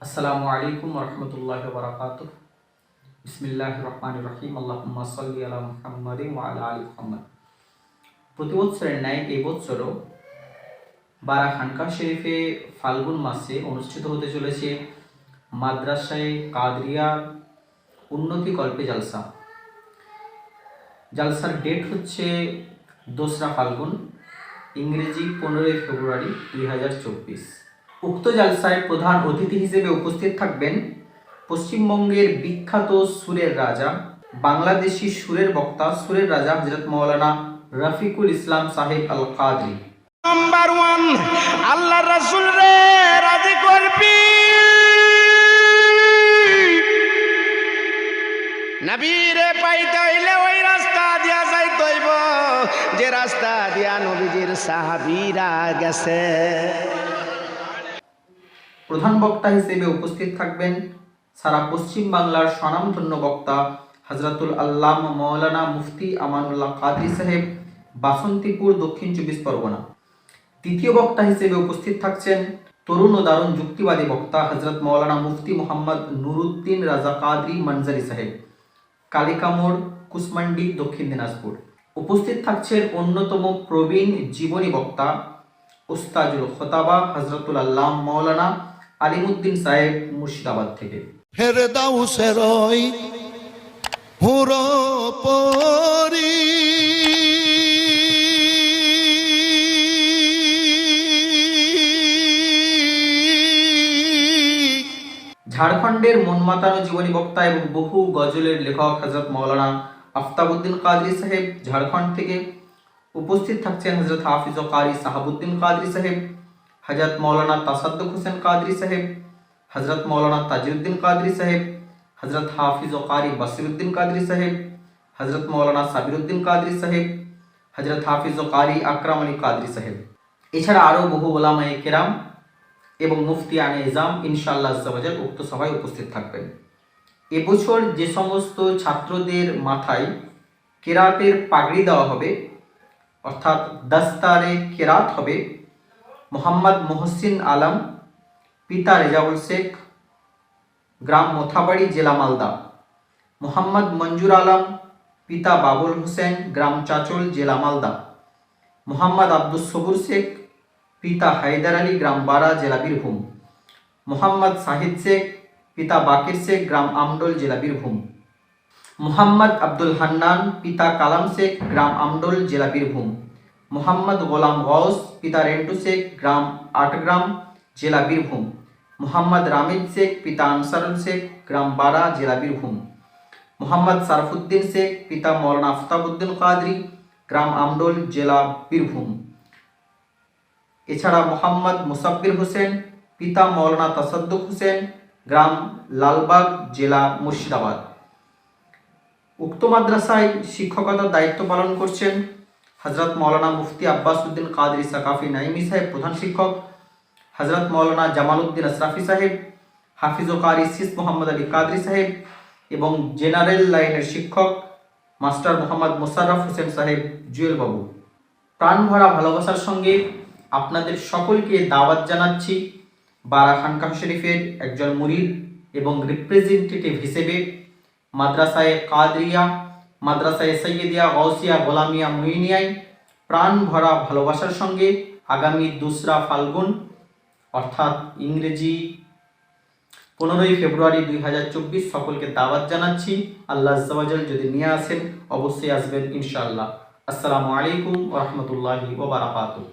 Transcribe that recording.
আসসালামু আলাইকুম রহমতুল্লাহ বরাকাত বিসমিল্লাহ রহমান রহিম। আল্লাহুম্মা সাল্লি আলা মুহাম্মাদিন ওয়া আলা আলি মুহাম্মদ। প্রতি বছরের ন্যায় এই বছরও বারা খানকা শরীফে ফাল্গুন মাসে অনুষ্ঠিত হতে চলেছে মাদ্রাসায় কাদরিয়ার উন্নতি কল্পে জালসা। জালসার ডেট হচ্ছে দোসরা ফাল্গুন, ইংরেজি পনেরোই ফেব্রুয়ারি দুই হাজার চব্বিশ। উক্ত জালসায় প্রধান অতিথি হিসেবে উপস্থিত থাকবেন পশ্চিমবঙ্গের বিখ্যাত সুরের রাজা, বাংলাদেশি সুরের বক্তা সুরের রাজা হজরত মৌলানা রফিকুল ইসলাম সাহেব আল কাদরি নাম্বার ওয়ান আল্লাহ রাসুল রে ওই রাস্তা দিয়া যে রাস্তা দিয়া নবীজির সাহাবিরা গেছে। প্রধান বক্তা হিসেবে উপস্থিত থাকবেন সারা পশ্চিম বাংলার স্বনামধন্য বক্তা হজরতুল আল্লাম মৌলানা মুফতি আমানুল্লাহ কাদরি সাহেব, বাসন্তীপুর দক্ষিণ চব্বিশ পরগনা। দ্বিতীয় বক্তা হিসেবে উপস্থিত থাকছেন তরুণ ও দারুণ যুক্তিবাদী বক্তা হজরত মৌলানা মুফতি মোহাম্মদ নুরুদ্দিন রাজা কাদরি মনজারি সাহেব। কালিকামোড় কুসমান্ডি দক্ষিণ দিনাজপুর। উপস্থিত থাকছেন অন্যতম প্রবীণ জীবনী বক্তা উস্তাজুল খতাবা হজরতুল আল্লাহ মৌলানা আলিমুদ্দিন সাহেব মুর্শিদাবাদ থেকে। হুর পরি। ঝাড়খণ্ডের মনমাতানো জীবনী বক্তা এবং বহু গজলের লেখক হজরত মৌলানা আফতাবুদ্দিন কাদরি সাহেব ঝাড়খণ্ড থেকে উপস্থিত থাকছেন হজরত হাফিজ ও কারি সাহাবুদ্দিন কাদরি সাহেব। হজরত মৌলানা তাসাদ্দুক হোসেন কাদরি সাহেব হজরত মৌলানা তাজিউদ্দিন কাদরি সাহেব হজরত হাফিজ ও কারি বসিরুদ্দিন কাদরি সাহেব হজরত মৌলানা সাবিরুদ্দিন কাদরি সাহেব হজরত হাফিজ ও কারি আকরাম আলী কাদরি সাহেব। এছাড়া আরও বহু ওলামায়ে কেরাম এবং মুফতি আনে ইজাম ইনশাআল্লাহ আজ্জাবাজাল উক্ত সভায় উপস্থিত থাকবেন। এবছর যে সমস্ত ছাত্রদের মাথায় কেরাতের পাগড়ি দেওয়া হবে, অর্থাৎ দাস্তারে কেরাত হবে মোহাম্মদ মোহসিন আলম, পিতা রেজাউল শেখ, গ্রাম মোথাবাড়ি, জেলা মালদা। মোহাম্মদ মঞ্জুর আলম, পিতা বাবুল হোসেন, গ্রাম চাচল, জেলা মালদা। মোহাম্মদ আব্দুস সবুর শেখ, পিতা হায়দার আলী, গ্রাম বারা, জেলা বীরভূম। মোহাম্মদ সাহিদ শেখ, পিতা বাকির শেখ, গ্রাম আমডোল, জেলা বীরভূম। মোহাম্মদ আব্দুল হান্নান, পিতা কালাম শেখ, গ্রাম আমডোল, জেলা বীরভূম। মোহাম্মদ গোলাম গৌস পিতা রেন্টু শেখ, গ্রাম আটগ্রাম, জেলা বীরভূম। মোহাম্মদ রামিদ শেখ, পিতা আনসারুল শেখ, গ্রাম বারা, জেলা বীরভূম। মোহাম্মদ সারফুদ্দিন শেখ, পিতা মৌলানা আফতাবুদ্দিন কাদরি, গ্রাম আমডোল, জেলা বীরভূম। এছাড়া মোহাম্মদ মুসাব্বির হোসেন, পিতা মৌলানা তাসাদ্দুক হোসেন, গ্রাম লালবাগ, জেলা মুর্শিদাবাদ। উক্ত মাদ্রাসায় শিক্ষকতার দায়িত্ব পালন করছেন হজরত মৌলানা মুফতি আব্বাস উদ্দিন কাদরি সাকাফি নাইমি সাহেব প্রধান শিক্ষক হজরত মৌলানা জামাল উদ্দিন আশরাফি সাহেব, হাফিজ ও কারি সিস মোহাম্মদ আলী কাদরি সাহেব এবং জেনারেল লাইনের শিক্ষক মাস্টার মোহাম্মদ মোশাররফ হোসেন সাহেব জুয়েল বাবু প্রাণ ভরা ভালোবাসার সঙ্গে আপনাদের সকলকে দাওয়াত জানাচ্ছি বারা খানকাহ শরীফের একজন মুরিদ এবং রিপ্রেজেন্টেটিভ হিসেবে মাদ্রাসায় কাদরিয়া মাদ্রাসায় সৈয়দিয়া গৌসিয়া গোলামিয়া মুইনিয়ায় প্রাণ ভরা ভালোবাসার সঙ্গে আগামী দোসরা ফাল্গুন, অর্থাৎ ইংরেজি পনেরোই ফেব্রুয়ারি দুই হাজার চব্বিশ সকলকে দাওয়াত জানাচ্ছি। আল্লাহ আজ্জাওয়াজাল যদি নিয়ে আসেন, অবশ্যই আসবেন ইনশাআল্লাহ। আসসালামু আলাইকুম রহমতুল্লাহি ওবরাকাতুহ